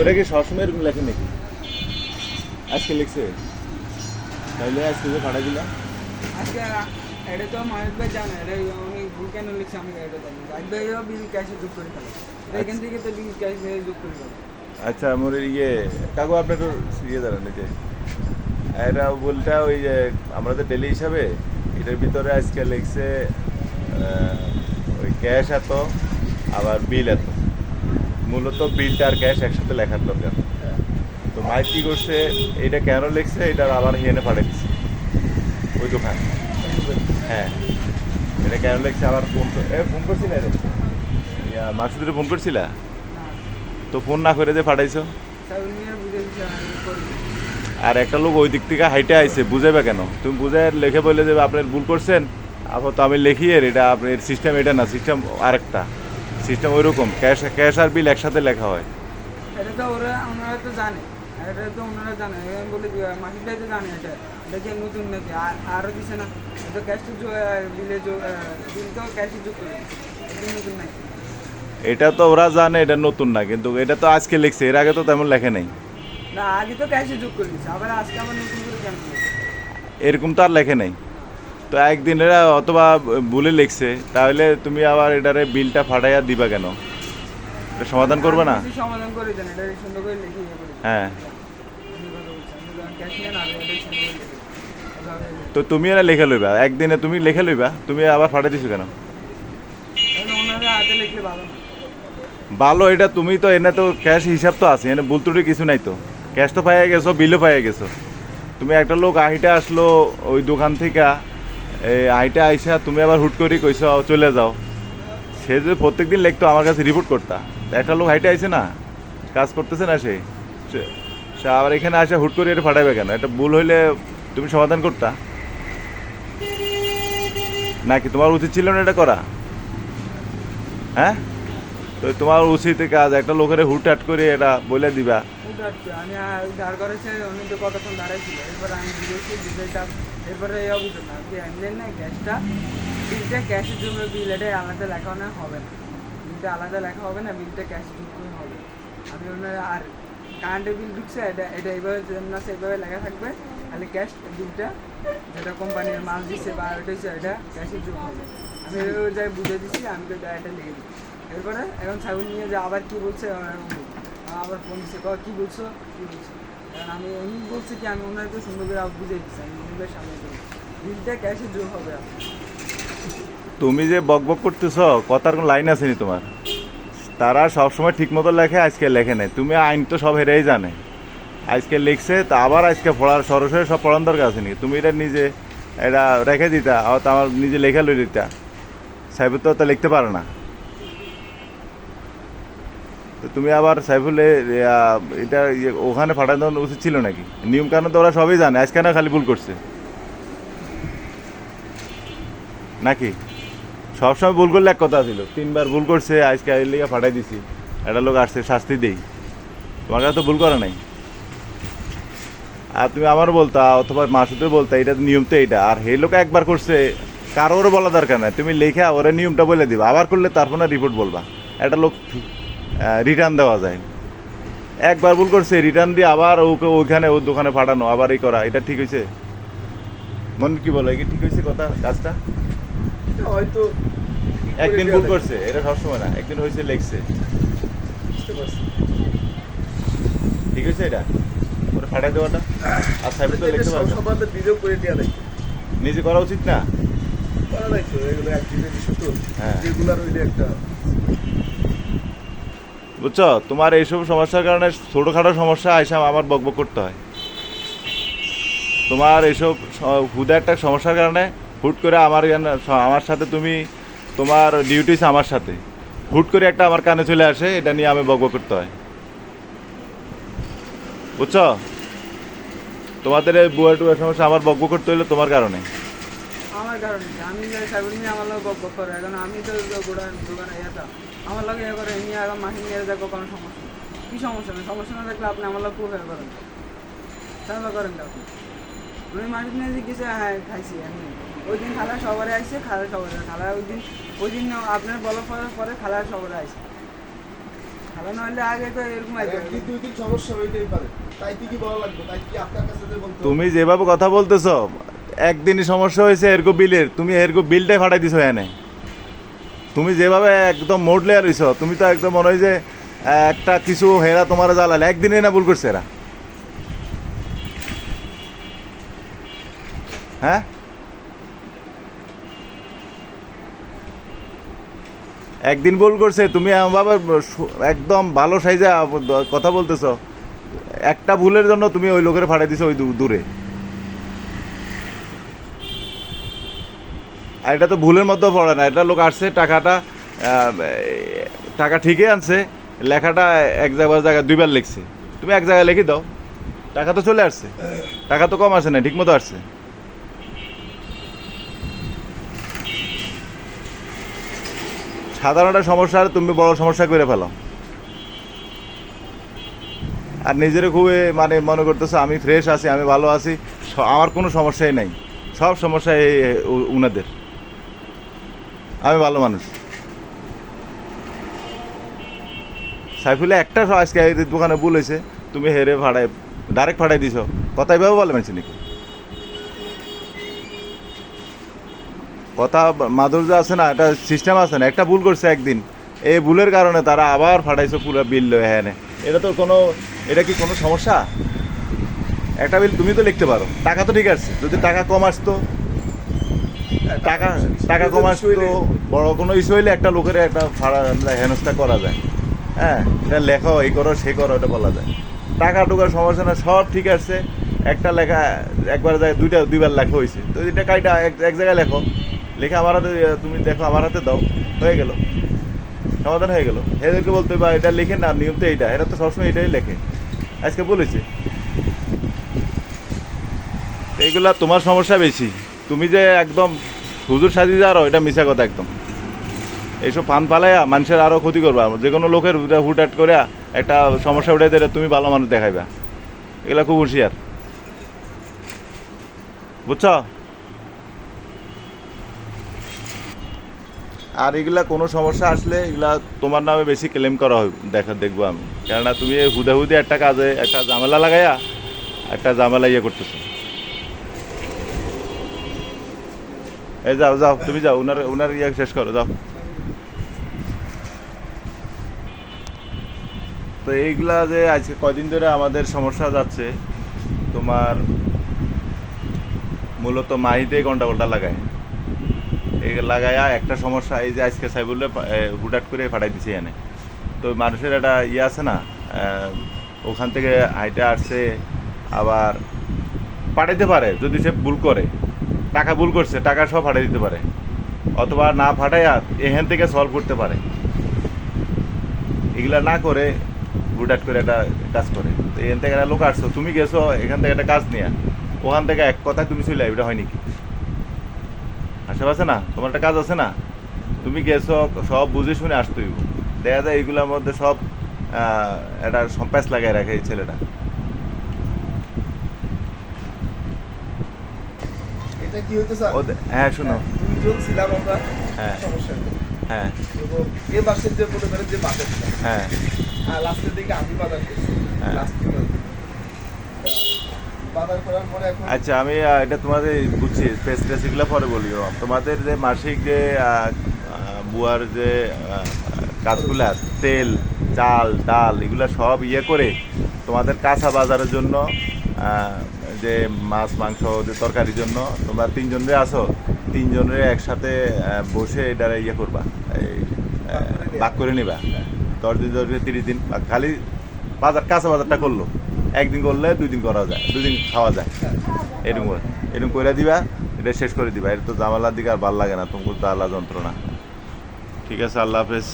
ওরা কি সবসময় এরকম লেখে নাকি? আজকে লিখছে? তাহলে আজকে যে পাঠাই দিলাম। আজকে এটা তো মাহেশ ভাই জানে এটা উনি ভুল কেন লিখছে আমি এটা জানি রাজ ভাইও বিল ক্যাশে যোগ করে ফেলে। এখান থেকে তো বিল ক্যাশে যোগ করে ফেলে। আচ্ছা আমার ইয়ে কাকু আপনি একটু ইয়ে দাঁড়ান এই যে। এটা বলটা ওই যে আমাদের ডেলি হিসাবে এটার ভিতরে আজকে লিখছে ওই ক্যাশ এত আবার বিল এত। মূলত বিলটা আর ক্যাশ একসাথে লেখার দরকার। তো মাইক কি করছে এটা কেন লিখছে এটা আবার হিয়েনে পাঠিয়ে দিচ্ছে ওই দোকান হ্যাঁ। এটা কেন লিখছে, আবার ফোন এ, ফোন করছিলে রে? ইয়া মাসুদের ফোন করছিলা? তো ফোন না করে যে পাঠাইছো? আর একটা লোক ওই দিক থেকে হাইটে আইছে বুঝাবে কেন? তুমি বুঝে লেখে বললে যে আপনার ভুল করছেন আবার তো আমি লিখি এটা আপনার সিস্টেম এটা না সিস্টেম আরেকটা। সিস্টেম ওই রকম ক্যাশ ক্যাশ আর বিল একসাথে লেখা হয়। এটা তো ওরা ওনারা তো জানে। এটা তো ওনারা জানে। আমি বলি মাসিক ভাই তো জানে এটা। কি নতুন নাকি? আর আরও দিছে না। এটা ক্যাশ তো বিলে বিল তো ক্যাশে যোগ করে। দিছে। নতুন নাকি? এটা তো ওরা জানে এটা নতুন না কিন্তু এটা তো আজকে লিখছে। এর আগে তো তেমন লেখে নেই। না আগে তো ক্যাশে যোগ করে দিচ্ছে আবার আজকে আবার নতুন করে কেন এরকম তো আর লেখে নেই। তো একদিন এরা অথবা ভুলে লিখছে তাহলে তুমি আবার এটারে বিলটা ফাটাইয়া দিবা কেন? এটা সমাধান করবে না। হ্যাঁ। তো তুমি এরা লিখে লইবা একদিনে তুমি লিখে লইবা তুমি আবার ফাটাই দিছো কেন ভালো এটা তুমি তো এনে তো ক্যাশ হিসাব তো আছে এনে ভুল ত্রুটি কিছু নাই তো। ক্যাশ তো পাইয়া গেছো বিলও পাইয়া গেছো। তুমি একটা লোক আহিটা আসলো ওই দোকান থেকে এই আহিটা আইসা তুমি আবার হুট করি কইছো চলে যাও। সে যদি প্রত্যেকদিন লিখতো আমার কাছে রিপোর্ট করতা একটা লোক হাইটে আইসে না, কাজ করতেছে না সে। সে- আবার এখানে আসে, হুট করে এটা ফাটাইবে কেন? এটা ভুল হইলে তুমি সমাধান করতা। নাকি তোমার উচিত ছিল না এটা করা? হ্যাঁ? তো তোমার উচিত কাজ, একটা লোকের হুট হুটহাট করে এটা বলে দিবা। আমি করেছে তো কতক্ষণ দাঁড়াইছিল এরপর আমি এরপরে এই অভিযোগ না, কি আনলেন না গ্যাসটা বিলটা ক্যাশের জন্য বিল এটা আলাদা লেখা না হবে না। বিলটা আলাদা লেখা হবে না বিলটা ক্যাশের জন্য হবে। আমি ওনার আর কারেন্টের বিল ঢুকছে, এটা এটা এইভাবে আছে এইভাবে লেখা থাকবে, খালি ক্যাশ বিলটা যেটা কোম্পানির মাল দিচ্ছে বা ওইটা হচ্ছে এটা ক্যাশের জন্য হবে। আমি ওই জায়গায় বুঝে দিচ্ছি আমি তো এটা লিখে দিই এরপরে এখন ছাগল নিয়ে যে আবার কী বলছে, আবার ফোন দিচ্ছে কি বলছো? কী বলছো? আমি বলছি কি, আমি ওনাকে সুন্দর করে বুঝে দিচ্ছি আমি সামনে বলি বিলটা ক্যাশে হবে তুমি যে বক বক করতেছ, কথার কোনো লাইন আসেনি তোমার। তারা সবসময় ঠিক মতো লেখে, আজকে লেখে নেই। তুমি আইন তো সব হেরেই জানে। আজকে লিখছে, তা আবার আজকে পড়ার সরাসরি সব পড়ার দরকার আছে নাকি? তুমি এটা নিজে, এটা রেখে দিতা আর তো আমার নিজে লেখা লই দিতা। তো তা লিখতে পারে না। তো তুমি আবার সাইফুলে এটা ইয়ে, ওখানে পাঠানো উচিত ছিল নাকি? নিয়ম কানুন তো ওরা সবই জানে আজকে না খালি ভুল করছে। নাকি? সবসময় ভুল করলে এক কথা ছিল তিনবার ভুল করছে আজকে এর লিগে ফাটাই দিছি। একটা লোক আসছে শাস্তি দেই। তোমার কাছে তো ভুল করা নাই। আর তুমি আমারও বলতা অথবা মাসুদের বলতা এটা নিয়ম তো এইটা। আর হে লোক একবার করছে কারোর বলা দরকার নাই। তুমি লেখা ওরা নিয়মটা বলে দিবা। আবার করলে তারপর না রিপোর্ট বলবা। একটা লোক রিটার্ন দেওয়া যায়। একবার ভুল করছে রিটার্ন দিয়ে আবার ওকে ওইখানে ওর দোকানে পাঠানো আবার এই করা এটা ঠিক হয়েছে? মন কি বলো কি ঠিক হয়েছে কথা কাজটা? হয়তো একদিন ভুল করছে এটা সবসময় না একদিন হয়েছে লেগছে। ঠিক আছে এটা? ওটা ফাটাই দেওয়াটা? আর সাইড তো লিখতে পারবে ভিডিও করে দেওয়া নাই নিজে করা উচিত না? করা তো এগুলো একদিনের ইস্যু তো। হ্যাঁ। রেগুলার হইলে একটা বুঝছ? তোমার এইসব সমস্যার কারণে ছোটোখাটো সমস্যা আইসা আমার বকবক করতে হয়। তোমার এইসব হুদা একটা সমস্যার কারণে হুট করে আমার আমার সাথে তুমি, তোমার ডিউটিস আমার সাথে। হুট করে একটা আমার কানে চলে আসে, এটা নিয়ে আমি বকবক করতে হয়। বুঝছ? তোমাদের এই বুয়া টুয়া সমস্যা আমার বকবক করতে হইলে তোমার কারণে। আমার কারণে। আমি আমার লোক বক করে, এখন আমি তো দোকানে ইয়েটা আমার লোক ইয়ে করে নিয়ে আগে মাসে নিয়ে দেখো কোনো সমস্যা। কি সমস্যা নেই? সমস্যা না থাকলে আপনি আমার লোক প্রুফ করেন। তাহলে করেন না আপনি। উনি মাসে নিয়ে জিজ্ঞেসে হ্যাঁ খাইছি এমনি ওই দিন খালা সবারে আসছে খালা সবারে খালা ওই দিন ওই দিন আপনার বলার পরে পরে খালা সবারে আসছে ফালানো হলে আগে তো এরকম আর আইতো দুই দিন সমস্যা হইতেই পারে। তাই কি কি বলা লাগবে? তাই কি আপনার কাছে যে বলতে তুমি যেভাবে কথা বলতেছো একদিনই সমস্যা হয়েছে এরকম বিলের। তুমি এরকম বিলটাই ফাটাই দিছো এনে। তুমি যেভাবে একদম মোড লেয়ার হইছো তুমি তো একদম মনে হয় যে, একটা কিছু হেরা তোমার জ্বালালে। একদিনে না ভুল করছে এরা হ্যাঁ একদিন ভুল করছে তুমি সু- একদম ভালো সাইজে কথা বলতেছো। একটা ভুলের জন্য তুমি ওই লোকের ফাটাই দিছো ওই দূরে। আর এটা তো ভুলের মধ্যে পড়ে না। এটা লোক আসছে, টাকাটা টাকা ঠিকই আনছে, লেখাটা এক জায়গায় জায়গায় দুইবার লিখছে। তুমি এক জায়গায় লিখে দাও, টাকা তো চলে আসছে। টাকা তো কম আসে না ঠিক মতো আসছে। সাধারণ একটা সমস্যা, আর তুমি বড় সমস্যা করে ফেলো। আর নিজের খুবই মানে মনে করতেছে, আমি ফ্রেশ আছি, আমি ভালো আছি আমার কোনো সমস্যাই নাই। সব সমস্যা এই উনাদের। আমি ভালো মানুষ। সাইফুলে একটা আজকে দোকানে হয়েছে, তুমি হেরে ভাড়ায় ডাইরেক্ট ভাড়াই দিছ। কথা এভাবে বলে মানছি নাকি? কথা মাধুর্য আছে না একটা সিস্টেম আছে না, একটা ভুল করছে একদিন। এই ভুলের কারণে তারা আবার ফাটাইছে পুরো বিল লয়ে হ্যাঁ এটা তো কোনো এটা কি কোনো সমস্যা? একটা বিল তুমি তো লিখতে পারো। টাকা তো ঠিক আছে, যদি টাকা কম আসতো টাকা টাকা কম আসতো বড় কোনো ইস্যু হইলে একটা লোকের একটা ভাড়া হেনস্থা করা যায়। হ্যাঁ এটা লেখো, এই করো, সে করো, এটা বলা যায়। টাকা টুকার সমস্যা না, সব ঠিক আছে। একটা লেখা, একবার যায়, দুইটা, দুইবার লেখা হয়েছে তো এটা কাইটা, এক এক জায়গায় লেখো। লেখা আমার হাতে, তুমি দেখো, আমার হাতে দাও। হয়ে গেল। সমাধান হয়ে গেল। এদেরকে বলতে বা এটা লেখে না, নিয়ম তো এইটা। এরা তো সবসময় এটাই লেখে। আজকে বলেছে। এইগুলা তোমার সমস্যা বেশি। তুমি যে একদম হুজুর সাজিয়ে যাও এটা মিশা কথা একদম। এইসব ফান পালাইয়া মানুষের আরও ক্ষতি করবা। যে কোনো লোকের হুটহাট করে একটা সমস্যা উঠে দিলে তুমি ভালো মানুষ দেখাইবা। এগুলা খুব হুঁশিয়ার। বুঝছ? আর এগুলা কোনো সমস্যা আসলে এগুলা তোমার নামে বেশি ক্লেম করা হবে দেখা, দেখব আমি। কেননা তুমি হুদে হুদে একটা কাজে, একটা ঝামেলা লাগাইয়া একটা জামেলা ইয়ে করতেছো। এই যাও যাও, তুমি যাও, উনার উনার ইয়ে শেষ করো, যাও। তো এইগুলা যে আজকে কদিন ধরে আমাদের সমস্যা যাচ্ছে, তোমার মূলত মাহিতে গন্ডাগোলটা লাগায়। এই লাগায়া একটা সমস্যা, এই যে আজকে সাইবুল্লে হুটাট করে ফাটাই দিছে এনে। তো মানুষের একটা ইয়ে আছে না ওখান থেকে হাইটে আসছে, আবার পাঠাইতে পারে, যদি সে ভুল করে। টাকা ভুল করছে, টাকা সব ফাটাই দিতে পারে। অথবা না ফাটাইয়া এখান থেকে সলভ করতে পারে। এগুলা না করে হুটাট করে একটা কাজ করে। তো এখান থেকে একটা লোক আসছো, তুমি গেছো, এখান থেকে একটা কাজ নিয়ে। ওখান থেকে এক কথা তুমি চলে এটা হয় নাকি? আশেপাশে না? তোমার একটা কাজ আছে না? তুমি গেছো, সব বুঝে শুনে আসতে হইব। দেখা যায় এইগুলোর মধ্যে সব একটা সম্প্যাস লাগাই রাখে এই ছেলেটা। এটা কি হইতে স্যার ও হ্যাঁ শোনো। দুইজন ছিলাম আমরা হ্যাঁ। সমস্যা হ্যাঁ। এবং এ মাসের যে মনে করেন যে বাজার হ্যাঁ। আর লাস্টের দিকে আমি বাজার করছি। হ্যাঁ। লাস্ট বাজার করার পরে এখন আচ্ছা আমি এটা তোমাদের বুঝছি স্পেস এগুলো পরে বলিও। তোমাদের যে মাসিক যে বুয়ার যে কাজগুলা তেল চাল ডাল এগুলো সব ইয়ে করে তোমাদের কাঁচা বাজারের জন্য যে মাছ, মাংস, যে তরকারির জন্য তোমরা তিনজনরে আসো তিনজনের একসাথে বসে এটা ইয়ে করবা, এই ভাগ করে নিবা। দশ দিন দশ দিন, তিরিশ দিন খালি বাজার, কাঁচা বাজারটা করল। একদিন করলে দুই দিন করা যায়, দুই দিন খাওয়া যায়। এরকম করে এরকম করে দিবা, এটা শেষ করে দিবা। এটা তো জামালার দিকে আর ভালো লাগে না তোমাকে তো আল্লাহ যন্ত্রণা। ঠিক আছে, আল্লাহ হাফেজ।